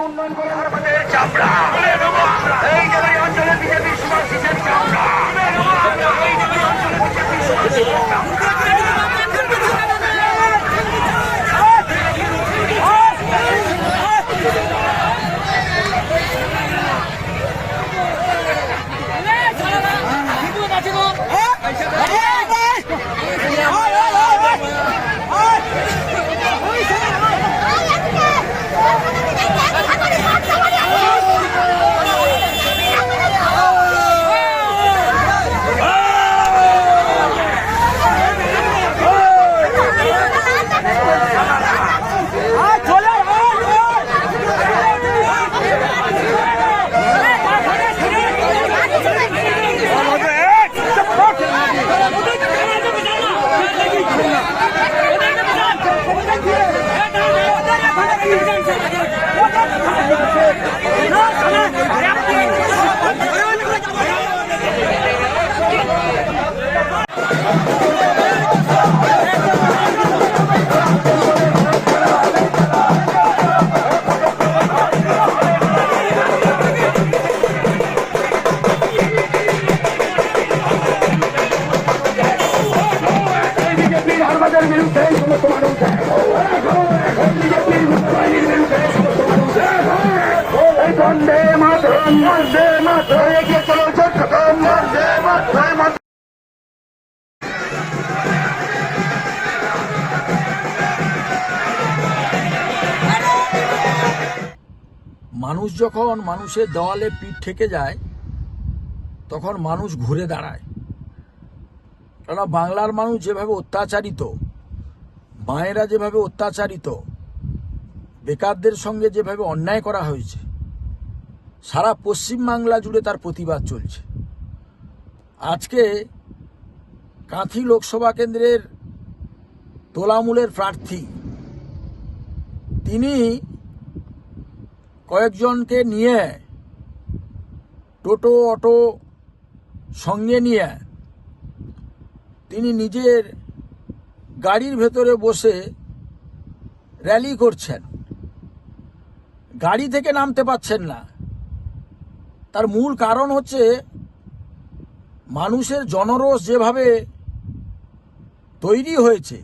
উন্নয়ন করে চাপড়া এই অঞ্চলে বিজেপি মানুষ যখন মানুষের দেওয়ালে পিঠ থেকে যায়, তখন মানুষ ঘুরে দাঁড়ায়। কেননা বাংলার মানুষ যেভাবে অত্যাচারিত মায়েরা যেভাবে অত্যাচারিত, বেকারদের সঙ্গে যেভাবে অন্যায় করা হয়েছে, সারা পশ্চিম বাংলা জুড়ে তার প্রতিবাদ চলছে। আজকে কাঁথি লোকসভা কেন্দ্রের তোলামূলের প্রার্থী, তিনি কয়েকজনকে নিয়ে টোটো, অটো সঙ্গে নিয়ে তিনি নিজের গাড়ির ভেতরে বসে র্যালি করছেন। গাড়ি থেকে নামতে পারছেন না। তার মূল কারণ হচ্ছে মানুষের জনরোষ যেভাবে তৈরি হয়েছে,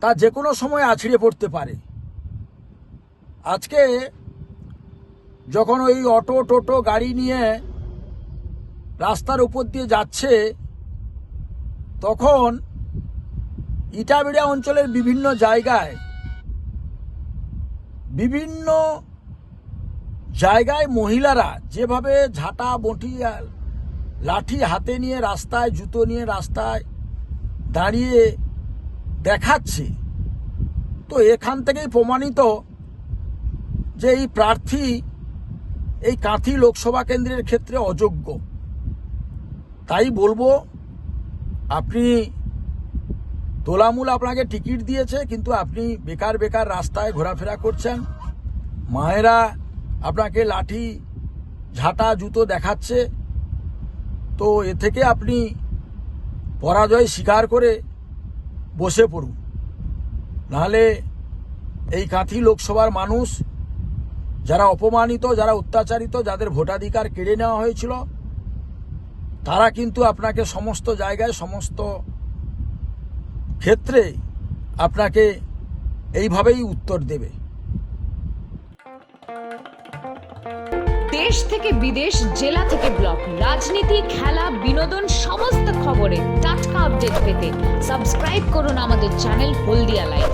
তা যে কোনো সময় আছড়ে পড়তে পারে। আজকে যখন ওই অটো টোটো গাড়ি নিয়ে রাস্তার উপর দিয়ে যাচ্ছে, তখন ইটাবিড়া অঞ্চলের বিভিন্ন জায়গায় বিভিন্ন জায়গায় মহিলারা যেভাবে ঝাঁটা, বটি, লাঠি হাতে নিয়ে রাস্তায়, জুতো নিয়ে রাস্তায় দাঁড়িয়ে দেখাচ্ছে, তো এখান থেকেই প্রমাণিত যে এই প্রার্থী এই কাঁথি লোকসভা কেন্দ্রের ক্ষেত্রে অযোগ্য। তাই বলব, আপনি তোলামূল আপনাকে টিকিট দিয়েছে, কিন্তু আপনি বেকার বেকার রাস্তায় ঘোরাফেরা করছেন। মায়েরা আপনাকে লাঠি, ঝাঁটা, জুতো দেখাচ্ছে। তো এ থেকে আপনি পরাজয় স্বীকার করে বসে পড়ুন। নাহলে এই কাঁথি লোকসভার মানুষ, যারা অপমানিত, যারা অত্যাচারিত, যাদের ভোটাধিকার কেড়ে নেওয়া হয়েছিল, তারা কিন্তু আপনাকে সমস্ত জায়গায়, সমস্ত ক্ষেত্রে আপনাকে এইভাবেই উত্তর দেবে। দেশ থেকে বিদেশ, জেলা থেকে ব্লক, রাজনীতি, খেলা, বিনোদন, সমস্ত খবরে টাটকা আপডেট পেতে সাবস্ক্রাইব করুন আমাদের চ্যানেল হলদিয়া লাইভ